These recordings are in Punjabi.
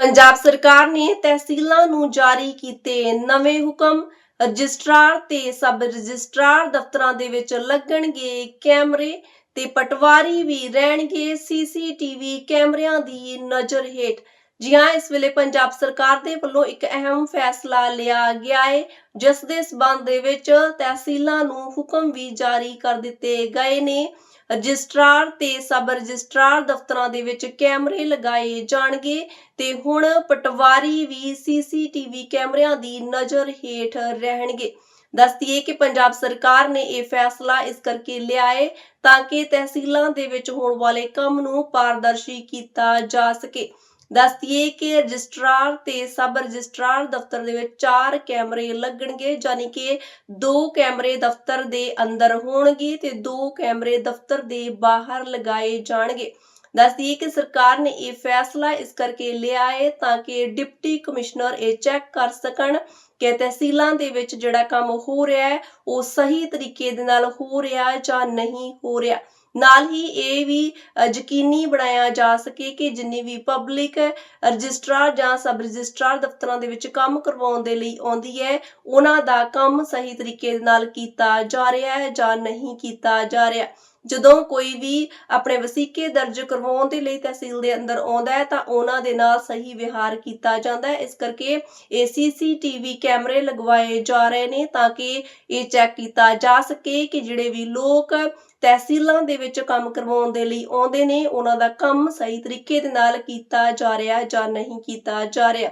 ਪੰਜਾਬ ਸਰਕਾਰ ਨੇ ਤਹਿਸੀਲਾਂ ਨੂੰ ਜਾਰੀ ਕੀਤੇ ਨਵੇਂ ਹੁਕਮ। ਰਜਿਸਟਰਾਰ ਤੇ ਸਬ ਰਜਿਸਟਰਾਰ ਦਫ਼ਤਰਾਂ ਦੇ ਵਿੱਚ ਲੱਗਣਗੇ ਕੈਮਰੇ ਤੇ ਪਟਵਾਰੀ ਵੀ ਰਹਿਣਗੇ। ਸੀਸੀਟੀਵੀ ਕੈਮਰਿਆਂ ਦੀ ਨਜ਼ਰ ਹੇਠ ਜੀ ਹਾਂ, ਇਸ ਵੇਲੇ ਪੰਜਾਬ ਸਰਕਾਰ ਦੇ ਵੱਲੋਂ ਇੱਕ ਅਹਿਮ ਫੈਸਲਾ ਲਿਆ ਗਿਆ ਹੈ ਜਿਸ ਦੇ ਸਬੰਧ ਦੇ ਵਿੱਚ ਤਹਿਸੀਲਾਂ ਨੂੰ ਹੁਕਮ ਵੀ ਜਾਰੀ ਕਰ ਦਿੱਤੇ ਗਏ ਨੇ। ਰਜਿਸਟਰਾਰ ਤੇ ਸਬ ਰਜਿਸਟਰਾਰ ਦਫ਼ਤਰਾਂ ਦੇ ਵਿੱਚ ਕੈਮਰੇ ਲਗਾਏ ਜਾਣਗੇ ਤੇ ਹੁਣ ਪਟਵਾਰੀ ਵੀ ਸੀਸੀਟੀਵੀ ਕੈਮਰਿਆਂ ਦੀ ਨਜ਼ਰ ਹੇਠ ਰਹਿਣਗੇ। ਦੱਸਦੀਏ ਕਿ ਪੰਜਾਬ ਸਰਕਾਰ ਨੇ ਇਹ ਫੈਸਲਾ ਇਸ ਕਰਕੇ ਲਿਆ ਹੈ ਤਾਂ ਕਿ ਤਹਿਸੀਲਾਂ ਦੇ ਵਿੱਚ ਹੋਣ ਵਾਲੇ ਕੰਮ ਨੂੰ ਪਾਰਦਰਸ਼ੀ ਕੀਤਾ ਜਾ ਸਕੇ। ਦੱਸਦੀਏ ਕਿ ਰਜਿਸਟਰਾਰ ਤੇ ਸਬ ਰਜਿਸਟਰਾਰ ਦਫ਼ਤਰ ਦੇ ਵਿੱਚ ਚਾਰ ਕੈਮਰੇ ਲੱਗਣਗੇ ਯਾਨੀ ਕਿ ਦੋ ਕੈਮਰੇ ਦਫ਼ਤਰ ਦੇ ਅੰਦਰ ਹੋਣਗੇ ਤੇ ਦੋ ਕੈਮਰੇ ਦਫ਼ਤਰ ਦੇ ਬਾਹਰ ਲਗਾਏ ਜਾਣਗੇ। ਦੱਸਦੀਏ ਕਿ ਸਰਕਾਰ ਨੇ ਇਹ ਫੈਸਲਾ ਇਸ ਕਰਕੇ ਲਿਆ ਹੈ ਤਾਂ ਕਿ ਡਿਪਟੀ ਕਮਿਸ਼ਨਰ ਇਹ ਚੈੱਕ ਕਰ ਸਕਣ ਕਿ ਤਹਿਸੀਲਾਂ ਦੇ ਵਿੱਚ ਜਿਹੜਾ ਕੰਮ ਹੋ ਰਿਹਾ ਹੈ ਉਹ ਸਹੀ ਤਰੀਕੇ ਦੇ ਨਾਲ ਹੋ ਰਿਹਾ ਜਾਂ ਨਹੀਂ ਹੋ ਰਿਹਾ। ਨਾਲ ਹੀ ਇਹ ਵੀ ਯਕੀਨੀ ਬਣਾਇਆ ਜਾ ਸਕੇ ਕਿ ਜਿੰਨੀ ਵੀ ਪਬਲਿਕ ਰਜਿਸਟਰਾਰ ਜਾਂ ਸਬ ਰਜਿਸਟਰਾਰ ਦਫ਼ਤਰਾਂ ਦੇ ਵਿੱਚ ਕੰਮ ਕਰਵਾਉਣ ਦੇ ਲਈ ਆਉਂਦੀ ਹੈ, ਉਹਨਾਂ ਦਾ ਕੰਮ ਸਹੀ ਤਰੀਕੇ ਨਾਲ ਕੀਤਾ ਜਾ ਰਿਹਾ ਹੈ ਜਾਂ ਨਹੀਂ ਕੀਤਾ ਜਾ ਰਿਹਾ। ਜਦੋਂ ਕੋਈ ਵੀ ਆਪਣੇ ਵਸੀਕੇ ਦਰਜ ਕਰਵਾਉਣ ਦੇ ਲਈ ਤਹਿਸੀਲ ਦੇ ਅੰਦਰ ਆਉਂਦਾ ਹੈ, ਤਾਂ ਉਹਨਾਂ ਦੇ ਨਾਲ ਸਹੀ ਵਿਹਾਰ ਕੀਤਾ ਜਾਂਦਾ ਹੈ। ਇਸ ਕਰਕੇ ਇਹ ਸੀਸੀਟੀਵੀ ਕੈਮਰੇ ਲਗਵਾਏ ਜਾ ਰਹੇ ਨੇ ਤਾਂ ਕਿ ਇਹ ਚੈੱਕ ਕੀਤਾ ਜਾ ਸਕੇ ਕਿ ਜਿਹੜੇ ਵੀ ਲੋਕ ਤਹਿਸੀਲਾਂ ਦੇ ਵਿੱਚ ਕੰਮ ਕਰਵਾਉਣ ਦੇ ਲਈ ਆਉਂਦੇ ਨੇ, ਉਹਨਾਂ ਦਾ ਕੰਮ ਸਹੀ ਤਰੀਕੇ ਦੇ ਨਾਲ ਕੀਤਾ ਜਾ ਰਿਹਾ ਜਾਂ ਨਹੀਂ ਕੀਤਾ ਜਾ ਰਿਹਾ।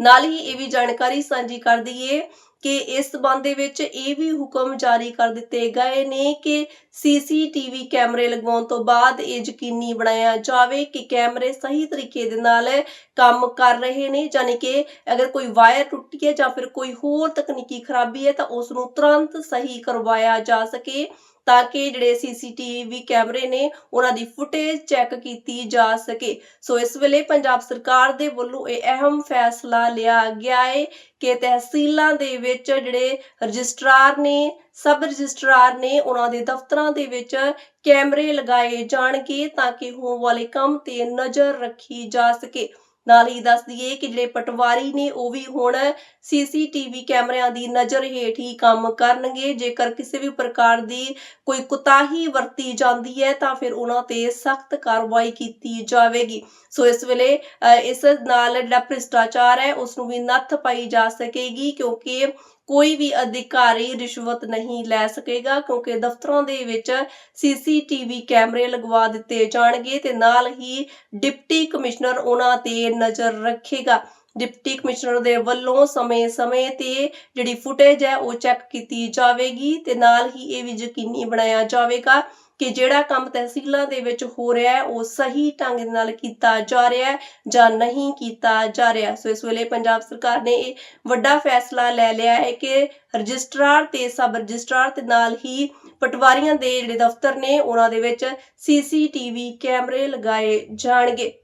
ਨਾਲ ਹੀ ਇਹ ਵੀ ਜਾਣਕਾਰੀ ਸਾਂਝੀ ਕਰ ਦਈਏ ਕਿ ਇਸ ਸਬੰਧ ਦੇ ਵਿੱਚ ਇਹ ਵੀ ਹੁਕਮ ਜਾਰੀ ਕਰ ਦਿੱਤੇ ਗਏ ਨੇ ਕਿ ਸੀਸੀਟੀਵੀ ਕੈਮਰੇ ਲਗਵਾਉਣ ਤੋਂ ਬਾਅਦ ਇਹ ਯਕੀਨੀ ਬਣਾਇਆ ਜਾਵੇ ਕਿ ਕੈਮਰੇ ਸਹੀ ਤਰੀਕੇ ਦੇ ਨਾਲ ਕੰਮ ਕਰ ਰਹੇ ਨੇ ਯਾਨੀ ਕਿ ਅਗਰ ਕੋਈ ਵਾਇਰ ਟੁੱਟੀ ਹੈ ਜਾਂ ਫਿਰ ਕੋਈ ਹੋਰ ਤਕਨੀਕੀ ਖਰਾਬੀ ਹੈ ਤਾਂ ਉਸ ਨੂੰ ਤੁਰੰਤ ਸਹੀ ਕਰਵਾਇਆ ਜਾ ਸਕੇ। ਤਾਂ ਕਿ ਜਿਹੜੇ ਸੀਸੀਟੀਵੀ ਕੈਮਰੇ ਨੇ ਉਹਨਾਂ ਦੀ ਫੁਟੇਜ ਚੈੱਕ ਕੀਤੀ ਜਾ ਸਕੇ। ਸੋ ਇਸ ਵੇਲੇ ਪੰਜਾਬ ਸਰਕਾਰ ਦੇ ਵੱਲੋਂ ਇਹ ਅਹਿਮ ਫੈਸਲਾ ਲਿਆ ਗਿਆ ਹੈ ਕਿ ਤਹਿਸੀਲਾਂ ਦੇ ਵਿੱਚ ਜਿਹੜੇ ਰਜਿਸਟਰਾਰ ਨੇ, ਸਬ ਰਜਿਸਟਰਾਰ ਨੇ, ਉਹਨਾਂ ਦੇ ਦਫ਼ਤਰਾਂ ਦੇ ਵਿੱਚ ਕੈਮਰੇ ਲਗਾਏ ਜਾਣਗੇ ਤਾਂ ਕਿ ਹੋਣ ਵਾਲੇ ਕੰਮ ਤੇ ਨਜ਼ਰ ਰੱਖੀ ਜਾ ਸਕੇ। ਨਾਲ ਹੀ ਦੱਸ ਦਈਏ ਕਿ ਜਿਹੜੇ ਪਟਵਾਰੀ ਨੇ ਉਹ ਵੀ ਹੁਣ ਸੀਸੀਟੀਵੀ ਕੈਮਰਿਆਂ ਦੀ ਨਜ਼ਰ ਹੇਠ ਹੀ ਕੰਮ ਕਰਨਗੇ। ਜੇਕਰ ਕਿਸੇ ਵੀ ਪ੍ਰਕਾਰ ਦੀ ਕੋਈ ਕੁਤਾਹੀ ਵਰਤੀ ਜਾਂਦੀ ਹੈ, ਤਾਂ ਫਿਰ ਉਹਨਾਂ ਤੇ ਸਖਤ ਕਾਰਵਾਈ ਕੀਤੀ ਜਾਵੇਗੀ। ਸੋ ਇਸ ਵੇਲੇ ਇਸ ਨਾਲ ਜਿਹੜਾ ਭ੍ਰਿਸ਼ਟਾਚਾਰ ਹੈ ਉਸ ਨੂੰ ਵੀ ਨੱਥ ਪਾਈ ਜਾ ਸਕੇਗੀ ਕਿਉਂਕਿ ਕੋਈ ਵੀ ਅਧਿਕਾਰੀ ਰਿਸ਼ਵਤ ਨਹੀਂ ਲੈ ਸਕੇਗਾ ਕਿਉਂਕਿ ਦਫ਼ਤਰਾਂ ਦੇ ਵਿੱਚ ਸੀਸੀਟੀਵੀ ਕੈਮਰੇ ਲਗਵਾ ਦਿੱਤੇ ਜਾਣਗੇ ਤੇ ਨਾਲ ਹੀ ਡਿਪਟੀ ਕਮਿਸ਼ਨਰ ਉਹਨਾਂ ਤੇ ਨਜ਼ਰ ਰੱਖੇਗਾ। ਡਿਪਟੀ ਕਮਿਸ਼ਨਰ ਦੇ ਵੱਲੋਂ ਸਮੇਂ-ਸਮੇਂ ਤੇ ਜਿਹੜੀ ਫੁਟੇਜ ਹੈ ਉਹ ਚੈੱਕ ਕੀਤੀ ਜਾਵੇਗੀ ਤੇ ਨਾਲ ਹੀ ਇਹ ਵੀ ਯਕੀਨੀ ਬਣਾਇਆ ਜਾਵੇਗਾ ਕਿ ਜਿਹੜਾ ਕੰਮ ਤਹਿਸੀਲਾਂ ਦੇ ਵਿੱਚ ਹੋ ਰਿਹਾ ਹੈ, ਉਹ ਸਹੀ ਢੰਗ ਨਾਲ ਕੀਤਾ ਜਾ ਰਿਹਾ ਹੈ ਜਾਂ ਨਹੀਂ ਕੀਤਾ ਜਾ ਰਿਹਾ। ਸੋ ਇਸ ਵੇਲੇ ਪੰਜਾਬ ਸਰਕਾਰ ਨੇ ਇਹ ਵੱਡਾ ਫੈਸਲਾ ਲੈ ਲਿਆ ਹੈ ਕਿ ਰਜਿਸਟਰਾਰ ਤੇ ਸਬ ਰਜਿਸਟਰਾਰ ਤੇ ਨਾਲ ਹੀ ਪਟਵਾਰੀਆਂ ਦੇ ਜਿਹੜੇ ਦਫ਼ਤਰ ਨੇ, ਉਹਨਾਂ ਦੇ ਵਿੱਚ ਸੀਸੀਟੀਵੀ ਕੈਮਰੇ ਲਗਾਏ ਜਾਣਗੇ।